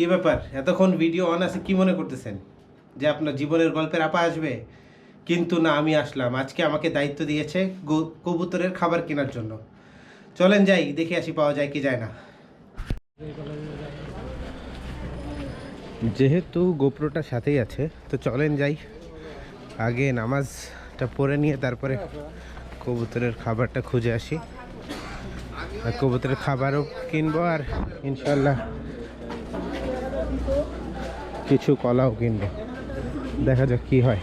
কি ব্যাপার? এতক্ষণ ভিডিও অন আছে, কি মনে করতেছেন? যে আপনার জীবনের গল্পের আপা আসবে? কিন্তু না, আমি আসলাম। আজকে আমাকে দায়িত্ব দিয়েছে কবুতরের খাবার কেনার জন্য। চলেন যাই, দেখে আসি পাওয়া যায় কি যায় না। যেহেতু গোপ্রোটা সাথেই আছে, তো চলেন যাই। আগে নামাজটা পড়ে নিয়ে তারপরে কবুতরের খাবারটা খুঁজে আসি। আর কবুতরের খাবারও কিনবো আর ইনশাল্লাহ কিছু কলাও কিনবো। দেখা যাক কি হয়।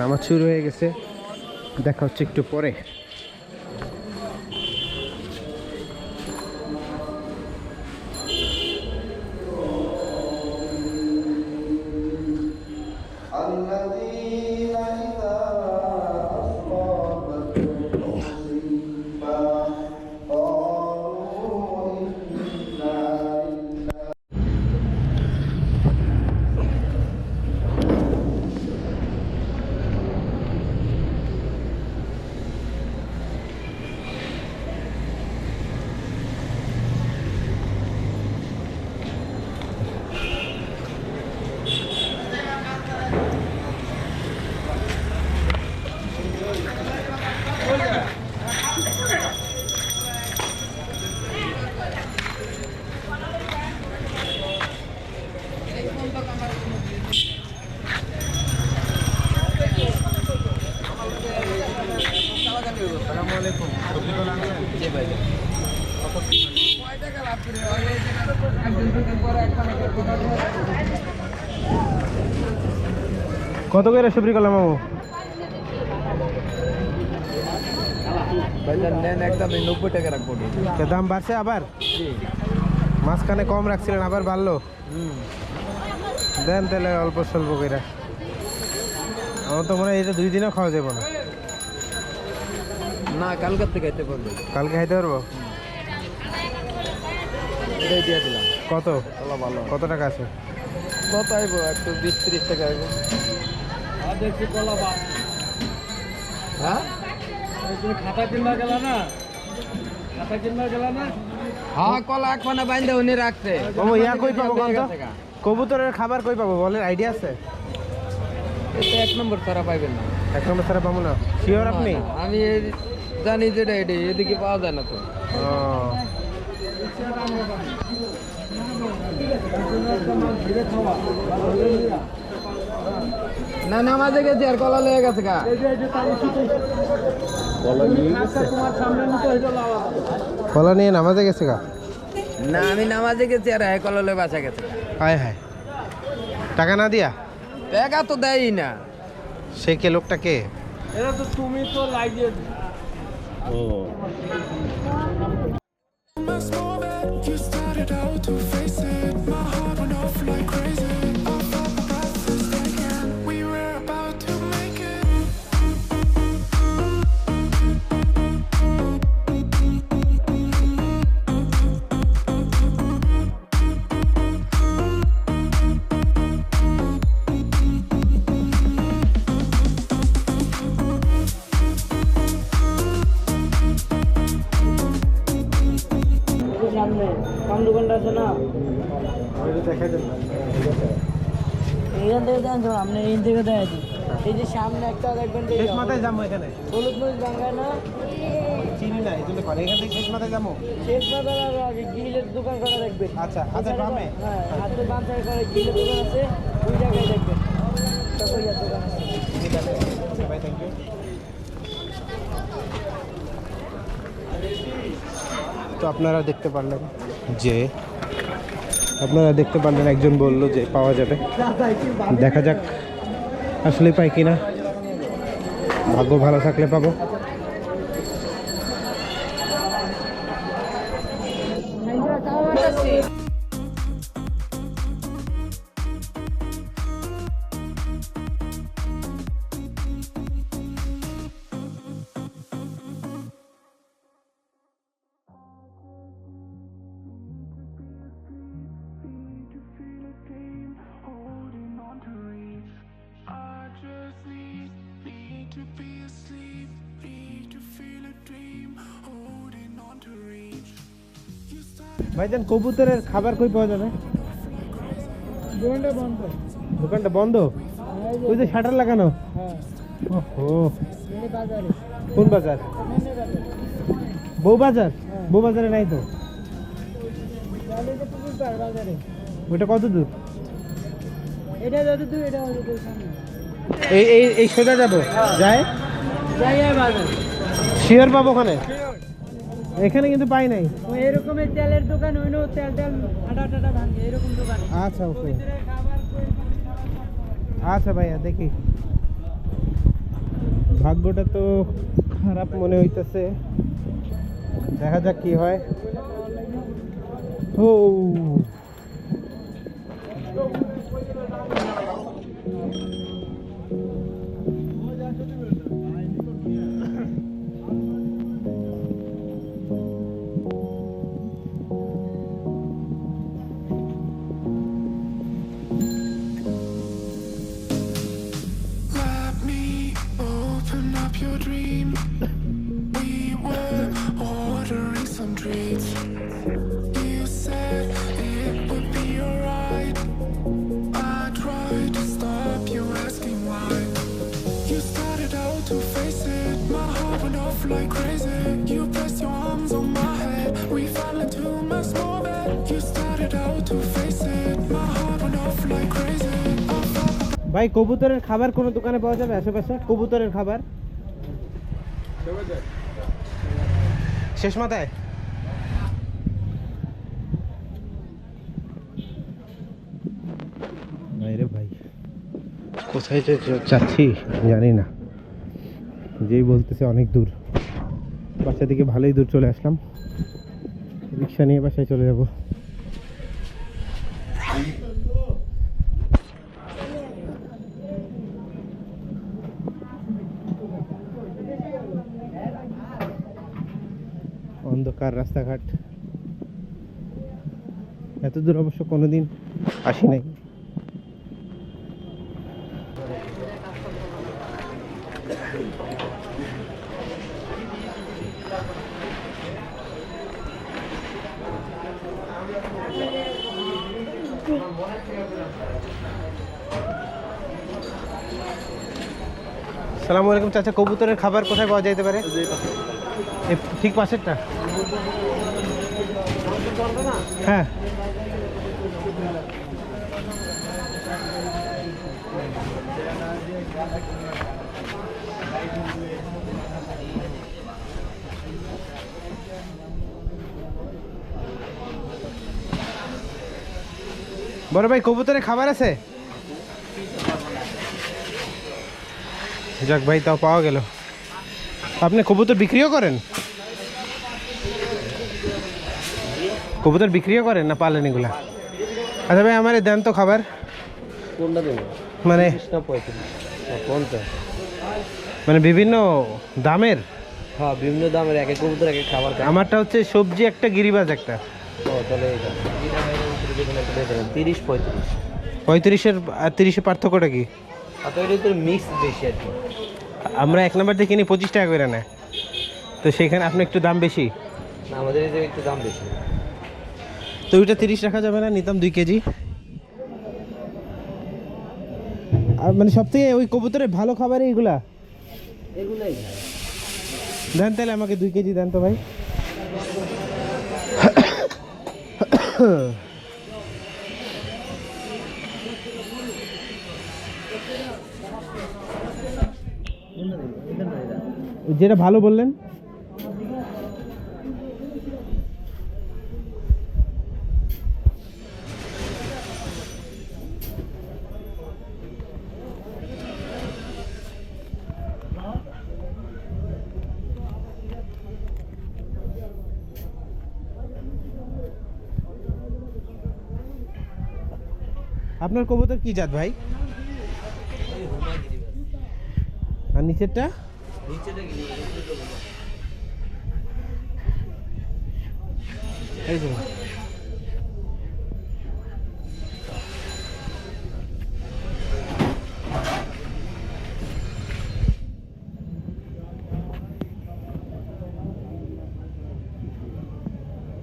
নামাজ শুরু হয়ে গেছে। দেখা হচ্ছে একটু পরে। কত করে সুপ্রি মামু রাখব তো দাম বাড়ছে আবার? মাঝখানে কম রাখছিলেন আবার বাড়লো? দেন তাহলে অল্প স্বল্প করে আমার তো মনে হয় এটা দুই দিনও খাওয়া যাবে না। না থেকে খাইতে পারবে কালকে খাইতে পারব? এটাই দিয়ে দিলাম। কত? ভালো ভালো কত টাকা আছে? কত আইবো? একটু বিশ ত্রিশ টাকা আইবো। হ্যাঁ? খাতা কিনবা গেল না? খাতা কিনবা গেল না? হ্যাঁ কলা বাইন্দা উনি রাখছে। ইয়া কই পাবো কবুতরের খাবার কই পাবো? বলেন আইডিয়া আছে? এতে এক নম্বর ছাড়া পাইবেন না। এক নম্বর ছাড়া পাবো না? শিওর আপনি? আমি জানি যেটা এটি এদিকে পাওয়া যায় না তো। ও। না নামাজে গেছি আর কলা লেগে গেছে গা। কলা নিয়ে নামাজে গেছে গা? না আমি নামাজে গেছি আর হ্যাঁ কলা লয়ে বাসা গেছে। হায় হায়। টাকা না দিয়া? টাকা তো দেয়ই না। সে কে লোকটা কে? এটা তো তুমি তো লাগিয়ে ও। Just সামনে দোকানটা আছে না? এইখান থেকে দেন তো আপনি এই থেকে দেয় এই যে সামনে একটা দেখবেন শেষ মাথায় যাব এখানে। হলুদ মরিচ বাঙ্গায় না? চিনি না এই জন্য করে। এখান থেকে শেষ মাথায় যাব? শেষ মাথার আগে গ্রিলের দোকান করা দেখবেন আচ্ছা হাতের বামে? হ্যাঁ হাতের বাম সাইড করে গ্রিলের দোকান আছে। ওই জায়গায় দেখবেন ইয়ার দোকান আছে। ঠিক আছে ভাই থ্যাংক ইউ তো আপনারা দেখতে পারলেন। যে আপনারা দেখতে পারলেন, একজন বলল যে পাওয়া যাবে। দেখা যাক, আসলে পাই কিনা। ভাগ্য ভালো থাকলে পাবো। ভাইজান কবুতরের খাবার কই পাওয়া যাবে? দোকানটা বন্ধ। দোকানটা বন্ধ? ওই যে শাটার লাগানো? হ্যাঁ। ও কোন বাজার? বউ বাজার? বউ বাজারে নাই তো? ওইটা কত দূর? এটা যত দূর এটা যত দূর সামনে। এই এই সোজা যাব? যায় যাই? আর শিওর পাবো ওখানে? এখানে কিন্তু পাই নাই। ওই এরকমের তেলের দোকান হইল তেল তেল আটা টাটা ভাঙে এরকম দোকান। আচ্ছা ওকে। ভিতরে খাবার আচ্ছা ভাইয়া দেখি। ভাগ্যটা তো খারাপ মনে হইতেছে। দেখা যাক কি হয়। ও। ভাই কবুতরের খাবার কোনো দোকানে পাওয়া যাবে আশেপাশে? কবুতরের খাবার? শেষ মাথায়? রে ভাই। কোথায় যে যে যাচ্ছি জানি না। যেই বলতেছে অনেক দূর। বাসা থেকে ভালোই দূর চলে আসলাম। রিক্সা নিয়ে বাসায় চলে যাব। অন্ধকার রাস্তাঘাট। এত দূর অবশ্য কোনোদিন আসি নাই। সালামু আলাইকুম চাচা, কবুতরের খাবার কোথায় পাওয়া যেতে পারে? ঠিক পাশেরটা? হ্যাঁ। বড় ভাই কবুতরে খাবার আছে? যাক ভাই তাও পাওয়া গেল। আপনি কবুতর বিক্রিও করেন? কবুতর বিক্রিও করেন না পালেন এগুলা? আচ্ছা ভাই আমার দেন তো খাবার। মানে মানে বিভিন্ন দামের? হ্যাঁ বিভিন্ন দামের এক এক কবুতর এক এক খাবার আমারটা হচ্ছে সবজি একটা গিরিবাজ একটা। তিরিশ পঁয়ত্রিশ। পঁয়ত্রিশের আর তিরিশের পার্থক্যটা কি? মিক্স বেশি আর কি। আমরা এক নম্বর থেকে কিনি পঁচিশ টাকা করে নেয়। তো সেখানে আপনি একটু দাম বেশি? আমাদের এই একটু দাম বেশি। তো ওইটা তিরিশ রাখা যাবে না নিতাম দুই কেজি। আর মানে সব থেকে ওই কবুতরের ভালো খাবার এইগুলা এগুলাই। দেন তাহলে আমাকে দুই কেজি দেন তো ভাই। যেটা ভালো বললেন। আপনার কবুতর কি জাত ভাই? আর নিচেরটা? এই যে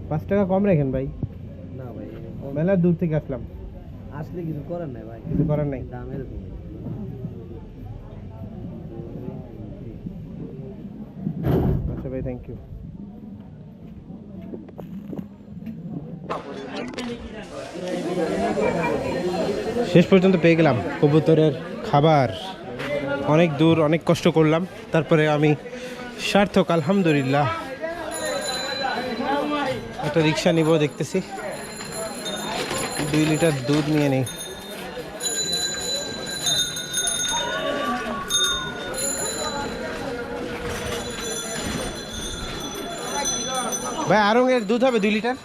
পাঁচ টাকা কম রাখেন ভাই না ভাই মেলা দূর থেকে আসলাম আসলে কিছু করার নাই ভাই কিছু করার নাই দাম এরকম ভাই থ্যাংক ইউ শেষ পর্যন্ত পেয়ে গেলাম কবুতরের খাবার। অনেক দূর, অনেক কষ্ট করলাম। তারপরে আমি সার্থক, আলহামদুলিল্লাহ। একটা রিক্সা নিব দেখতেছি। দুই লিটার দুধ নিয়ে নেই। ভাই এর দুধ হবে দুই লিটার।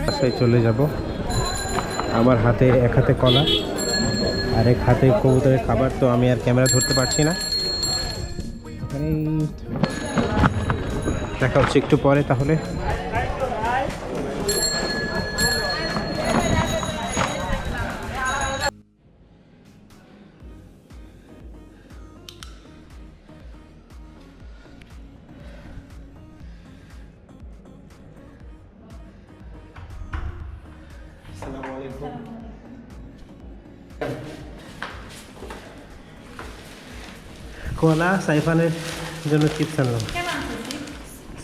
বাসায় চলে যাব। আমার হাতে এক হাতে কলা, আর এক হাতে কবুতরের খাবার, তো আমি আর ক্যামেরা ধরতে পারছি না। দেখা হচ্ছে একটু পরে তাহলে। কলা সাইফানের জন্য চিপস আনলাম।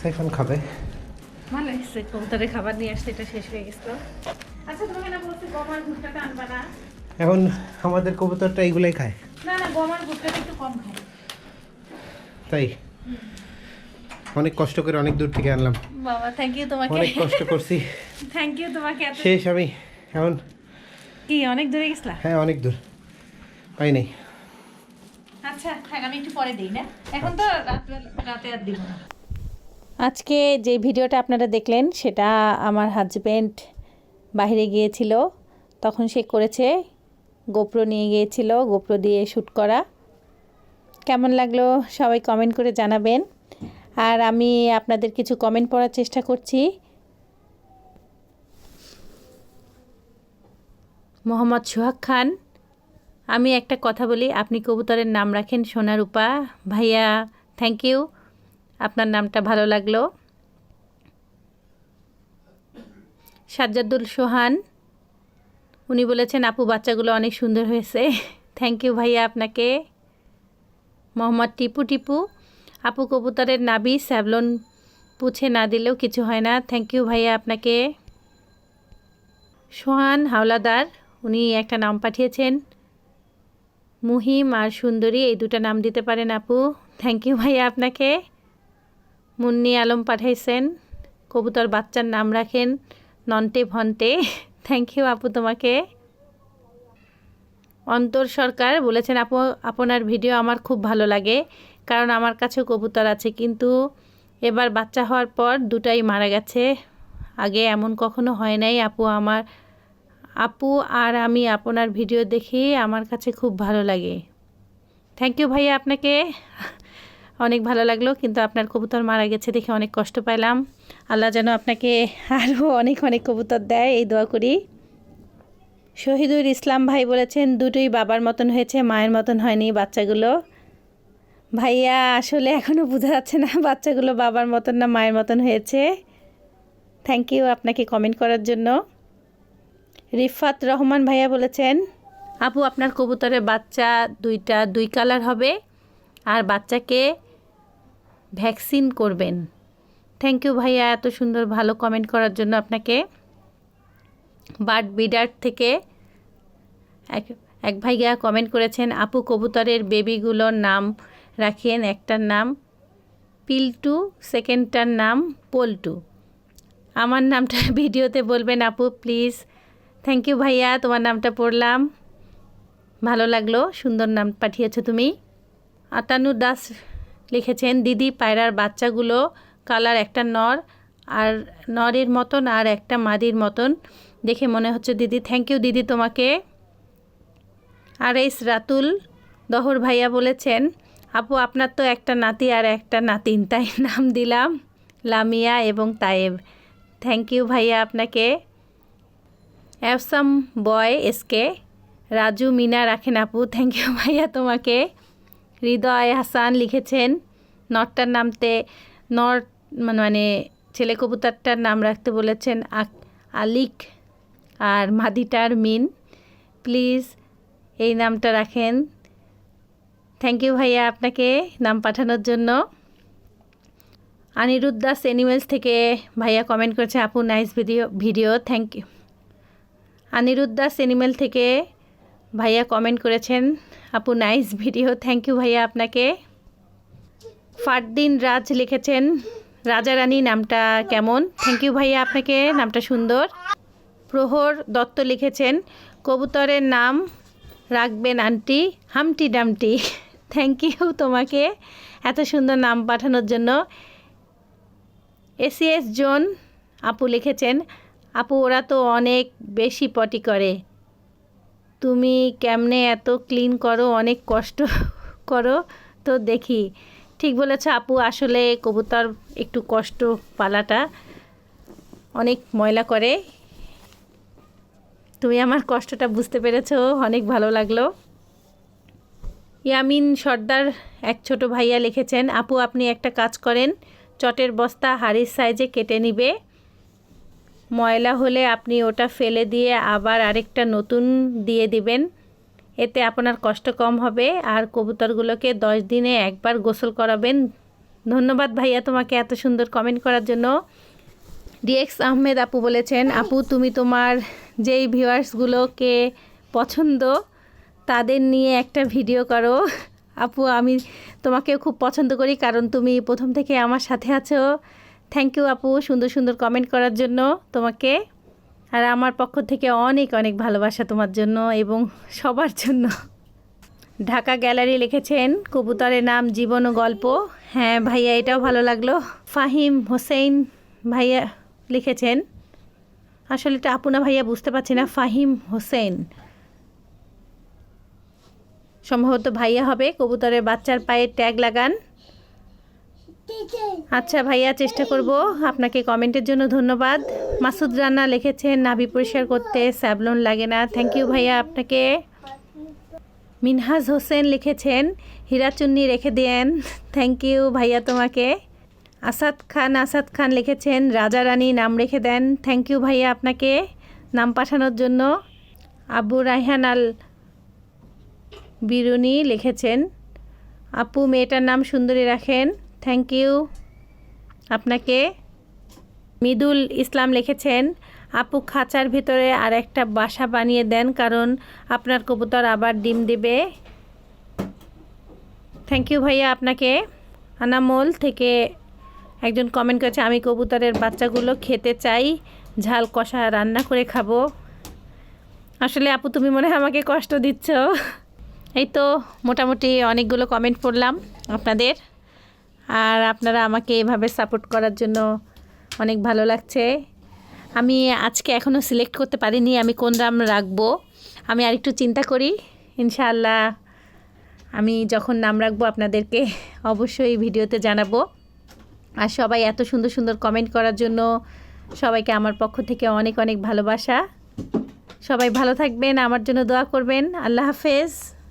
সাইফান খাবে। ভালো কবুতরের খাবার নিয়ে আসতে এটা শেষ হয়ে গেছিল। আচ্ছা তোমাকে না বলছি গমার ভুট্টাটা আনবা না। এখন আমাদের কবুতরটা এইগুলাই খায়। না না গমার ভুট্টাটা একটু কম খাই তাই? অনেক কষ্ট করে অনেক দূর থেকে আনলাম। বাবা থ্যাংক ইউ তোমাকে। অনেক কষ্ট করছি। থ্যাংক ইউ তোমাকে এত শেষ আমি। এখন কি অনেক দূরে গেছিলা? হ্যাঁ অনেক দূর। পাই নাই। আচ্ছা থাক আমি একটু পরে দিই না? এখন তো রাতে আর দিব না। আজকে যে ভিডিওটা আপনারা দেখলেন সেটা আমার হাজব্যান্ড বাইরে গিয়েছিল। তখন সে করেছে গোপ্রো নিয়ে গিয়েছিল গোপ্রো দিয়ে শ্যুট করা। কেমন লাগল সবাই কমেন্ট করে জানাবেন। আর আমি আপনাদের কিছু কমেন্ট পড়ার চেষ্টা করছি। মোহাম্মদ সোহাগ খান আমি একটা কথা বলি, আপনি কবুতরের নাম রাখেন সোনারূপা। ভাইয়া থ্যাংক ইউ আপনার নামটা ভালো লাগল। সাজ্জাদুল সোহান, উনি বলেছেন, আপু, বাচ্চাগুলো অনেক সুন্দর হয়েছে। থ্যাংক ইউ ভাইয়া, আপনাকে। মোহাম্মদ টিপু টিপু। আপু, কবুতরের নাবি স্যাভলন পুছে না দিলেও কিছু হয় না। থ্যাংক ইউ ভাইয়া, আপনাকে। সোহান হাওলাদার, উনি একটা নাম পাঠিয়েছেন। মুহিম আর সুন্দরী এই দুটো নাম দিতে পারেন আপু। থ্যাংক ইউ ভাইয়া আপনাকে। মুন্নি আলম পাঠাইছেন। কবুতর বাচ্চার নাম রাখেন নন্টে ভন্টে। থ্যাংক ইউ আপু তোমাকে। অন্তর সরকার বলেছেন, আপু, আপনার ভিডিও আমার খুব ভালো লাগে, কারণ আমার কাছেও কবুতর আছে, কিন্তু এবার বাচ্চা হওয়ার পর দুটাই মারা গেছে। আগে এমন কখনো হয় নাই আপু, আমার আপু আর আমি আপনার ভিডিও দেখে আমার কাছে খুব ভালো লাগে। থ্যাংক ইউ ভাইয়া আপনাকে। অনেক ভালো লাগল, কিন্তু আপনার কবুতর মারা গেছে দেখে অনেক কষ্ট পাইলাম। আল্লাহ যেন আপনাকে আরও অনেক অনেক কবুতর দেয়, এই দোয়া করি। শহীদুল ইসলাম ভাই বলেছেন, দুটোই বাবার মতন হয়েছে, মায়ের মতন হয়নি বাচ্চাগুলো। ভাইয়া, আসলে এখনও বোঝা যাচ্ছে না বাচ্চাগুলো বাবার মতন না মায়ের মতন হয়েছে। থ্যাংক ইউ আপনাকে কমেন্ট করার জন্য। রিফাত রহমান ভাইয়া বলেছেন, আপু, আপনার কবুতরের বাচ্চা দুইটা, দুই কালার হবে। আর বাচ্চাকে ভ্যাকসিন করবেন। থ্যাংক ইউ ভাইয়া, এত সুন্দর, ভালো কমেন্ট করার জন্য আপনাকে। বার্ড বিডার থেকে এক এক ভাইয়া কমেন্ট করেছেন, আপু, কবুতরের বেবিগুলোর নাম রাখেন, একটার নাম পিলটু সেকেন্ডটার নাম পল্টু। আমার নামটা ভিডিওতে বলবেন আপু প্লিজ থ্যাংক ইউ ভাইয়া, তোমার নামটা পড়লাম। ভালো লাগল, সুন্দর নাম পাঠিয়েছো তুমি। আটানু দাস লিখেছেন, দিদি, পায়রার বাচ্চাগুলো কালার একটা নর, আর নরের মতন আর একটা মাদির মতন। দেখে মনে হচ্ছে, দিদি থ্যাংক ইউ দিদি, তোমাকে। আর এই রাতুল দহর ভাইয়া বলেছেন, আপু, আপনার তো একটা নাতি আর একটা নাতিন, তাই নাম দিলাম, লামিয়া এবং তায়েব। থ্যাংক ইউ ভাইয়া, আপনাকে। অ্যাপসাম বয় এসকে রাজু, মিনা, রাখেন আপু থ্যাংক ইউ ভাইয়া তোমাকে। হৃদয় হাসান লিখেছেন, নটটার নামতে নট মানে ছেলে কবুতরটার নাম রাখতে বলেছেন আলিক আর মাদিটার মিন। প্লিজ এই নামটা রাখেন। থ্যাংক ইউ ভাইয়া, আপনাকে নাম পাঠানোর জন্য। আনিরুদ্ধ দাস অ্যানিমেলস থেকে ভাইয়া কমেন্ট করেছে, আপু nice video video thank you Aniruddha Das animal থেকে ভাইয়া কমেন্ট করেছেন, আপু নাইস ভিডিও থ্যাংক ইউ ভাইয়া আপনাকে। ফারদিন রাজ লিখেছেন রাজা রানী নামটা কেমন? থ্যাংক ইউ ভাইয়া আপনাকে, নামটা সুন্দর। প্রহর দত্ত লিখেছেন, কবুতরের নাম রাখবেন aunty, humpty dumpty. Thank you তোমাকে এত সুন্দর নাম পাঠানোর জন্য। এসিএস জোন আপু লিখেছেন আপু, ওরা তো অনেক বেশি পটি করে। তুমি কেমনে এত ক্লিন করো, অনেক কষ্ট করো, তো দেখি। ঠিক বলেছ আপু, আসলে কবুতর একটু কষ্ট পালাটা অনেক ময়লা করে। তুমি আমার কষ্টটা বুঝতে পেরেছ, অনেক ভালো লাগল। ইয়ামিন সর্দার, এক ছোট ভাইয়া লিখেছেন, আপু, আপনি একটা কাজ করেন, চটের বস্তা হাড়ির সাইজে কেটে নিবে। ময়লা হলে আপনি ওটা ফেলে দিয়ে আবার আরেকটা নতুন দিয়ে দিবেন। এতে আপনার কষ্ট কম হবে আর কবুতরগুলোকে দশ দিনে একবার গোসল করাবেন। ধন্যবাদ ভাইয়া তোমাকে এত সুন্দর কমেন্ট করার জন্য। ডিএক্স আহমেদ আপু বলেছেন, আপু, তুমি তোমার যেই ভিউয়ার্সগুলোকে পছন্দ, তাদের নিয়ে একটা ভিডিও করো। আপু, আমি তোমাকে খুব পছন্দ করি কারণ তুমি প্রথম থেকে আমার সাথে আছো। থ্যাংক ইউ আপু। সুন্দর সুন্দর কমেন্ট করার জন্য তোমাকে। আর আমার পক্ষ থেকে অনেক অনেক ভালোবাসা তোমার জন্য এবং সবার জন্য। ঢাকা গ্যালারি লিখেছেন কবুতরের নাম জীবন ও গল্প। হ্যাঁ ভাইয়া, এটাও ভালো লাগল। ফাহিম হোসেন ভাইয়া লিখেছেন। আসলে এটা আপনা ভাইয়া, বুঝতে পারছি না। ফাহিম হোসেন। সম্ভবত ভাইয়া হবে কবুতরের বাচ্চার পায়ে ট্যাগ লাগান। আচ্ছা ভাইয়া, চেষ্টা করব। আপনাকে কমেন্টের জন্য ধন্যবাদ। মাসুদ রানা লিখেছেন, নাভি পরিষ্কার করতে স্যাবলন লাগে না। থ্যাংক ইউ ভাইয়া আপনাকে। মিনহাজ হোসেন লিখেছেন হীরাচুন্নি রেখে দেন। থ্যাংক ইউ ভাইয়া তোমাকে। আসাদ খান আসাদ খান লিখেছেন, রাজা রানী নাম রেখে দেন। থ্যাংক ইউ ভাইয়া আপনাকে নাম পাঠানোর জন্য। আবু রায়হান আল বিরুনি লিখেছেন, আপু মেয়েটার নাম সুন্দরী রাখেন। থ্যাংক ইউ আপনাকে মিদুল ইসলাম লিখেছেন, আপু খাঁচার ভিতরে আর একটা বাসা বানিয়ে দেন কারণ আপনার কবুতর আবার ডিম দিবে। থ্যাংক ইউ ভাইয়া আপনাকে। আনামোল থেকে একজন কমেন্ট করেছে, আমি কবুতরের বাচ্চাগুলো খেতে চাই, ঝাল কষা রান্না করে খাব। আসলে আপু তুমি মনে হয় আমাকে কষ্ট দিচ্ছ। এই তো মোটামুটি অনেকগুলো কমেন্ট পড়লাম আপনাদের। আর আপনারা আমাকে এভাবে সাপোর্ট করার জন্য অনেক ভালো লাগছে। আমি আজকে এখনও সিলেক্ট করতে পারিনি, আমি কোন দাম রাখব, আমি আরেকটু চিন্তা করি, ইনশাআল্লাহ আমি যখন নাম রাখব আপনাদেরকে অবশ্যই ভিডিওতে জানাব। আর সবাই এত সুন্দর সুন্দর কমেন্ট করার জন্য সবাইকে আমার পক্ষ থেকে অনেক অনেক ভালোবাসা। সবাই ভালো থাকবেন, আমার জন্য দোয়া করবেন। আল্লাহ হাফেজ।